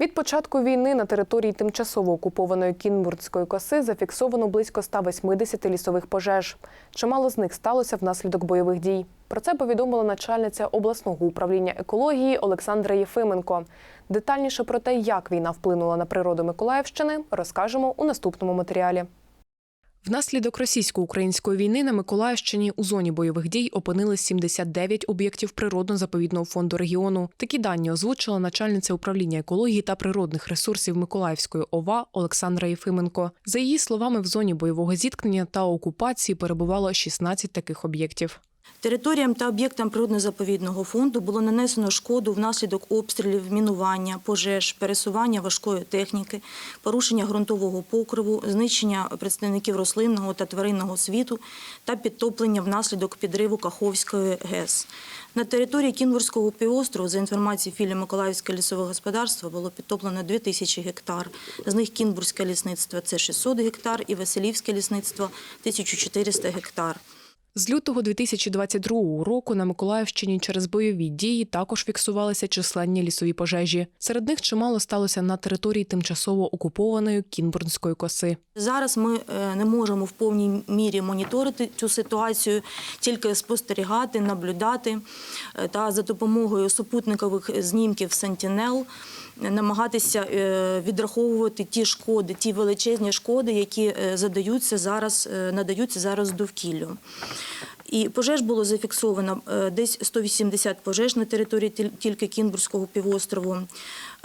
Від початку війни на території тимчасово окупованої Кінбурдської коси зафіксовано близько 180 лісових пожеж. Чимало з них сталося внаслідок бойових дій. Про це повідомила начальниця обласного управління екології Олександра Єфименко. Детальніше про те, як війна вплинула на природу Миколаївщини, розкажемо у наступному матеріалі. Внаслідок російсько-української війни на Миколаївщині у зоні бойових дій опинились 79 об'єктів природно-заповідного фонду регіону. Такі дані озвучила начальниця управління екології та природних ресурсів Миколаївської ОВА Олександра Єфименко. За її словами, в зоні бойового зіткнення та окупації перебувало 16 таких об'єктів. Територіям та об'єктам природно-заповідного фонду було нанесено шкоду внаслідок обстрілів, мінування, пожеж, пересування важкої техніки, порушення ґрунтового покриву, знищення представників рослинного та тваринного світу та підтоплення внаслідок підриву Каховської ГЕС. На території Кінбурзького півострову, за інформацією філії Миколаївське лісове господарство, було підтоплено 2000 гектар. З них Кінбурзьке лісництво – це 600 гектар і Василівське лісництво – 1400 гектар. З лютого 2022 року на Миколаївщині через бойові дії також фіксувалися численні лісові пожежі. Серед них чимало сталося на території тимчасово окупованої Кінбурнської коси. Зараз ми е, не можемо в повній мірі моніторити цю ситуацію, тільки спостерігати, наблюдати е, та за допомогою супутникових знімків Сентінел намагатися е, відраховувати ті шкоди, ті величезні шкоди, які задаються зараз, надаються зараз довкіллю. І пожеж було зафіксовано е, десь 180 пожеж на території тільки Кінбурзького півострову,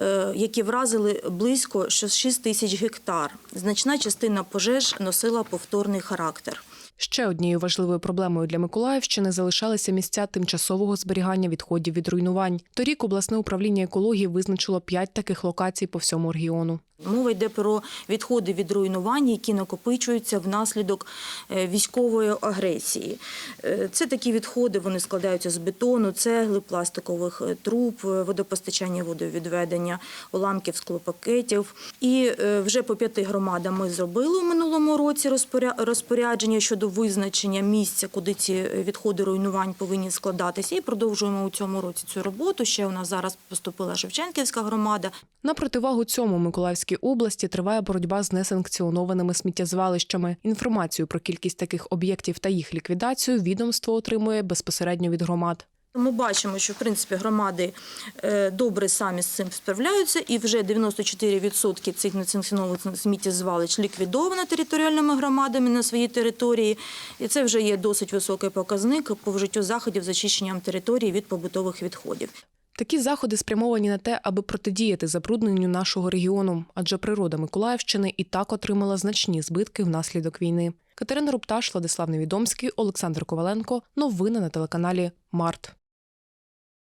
е, які вразили близько 6 тисяч гектар. Значна частина пожеж носила повторний характер. Ще однією важливою проблемою для Миколаївщини залишалися місця тимчасового зберігання відходів від руйнувань. Торік обласне управління екології визначило п'ять таких локацій по всьому регіону. Мова йде про відходи від руйнувань, які накопичуються внаслідок е, військової агресії. Е, Це такі відходи, вони складаються з бетону, цегли, пластикових е, труб, водопостачання, водовідведення, уламків склопакетів. І вже по п'яти громадам ми зробили у минулому році розпорядження щодо визначення місця, куди ці відходи руйнувань повинні складатися. І продовжуємо у цьому році цю роботу. Ще у нас зараз поступила Шевченківська громада. На противагу цьому у Миколаївській області триває боротьба з несанкціонованими сміттєзвалищами. Інформацію про кількість таких об'єктів та їх ліквідацію відомство отримує безпосередньо від громад. Ми бачимо, що в принципі громади е, добре самі з цим справляються, і вже 94% цих несанкціонованих сміттєзвалищ ліквідовано територіальними громадами на своїй території. І це вже є досить високий показник по вжиттю заходів з очищенням території від побутових відходів. Такі заходи спрямовані на те, аби протидіяти забрудненню нашого регіону, адже природа Миколаївщини і так отримала значні збитки внаслідок війни. Катерина Рупташ, Владислав Невідомський, Олександр Коваленко. Новини на телеканалі Март.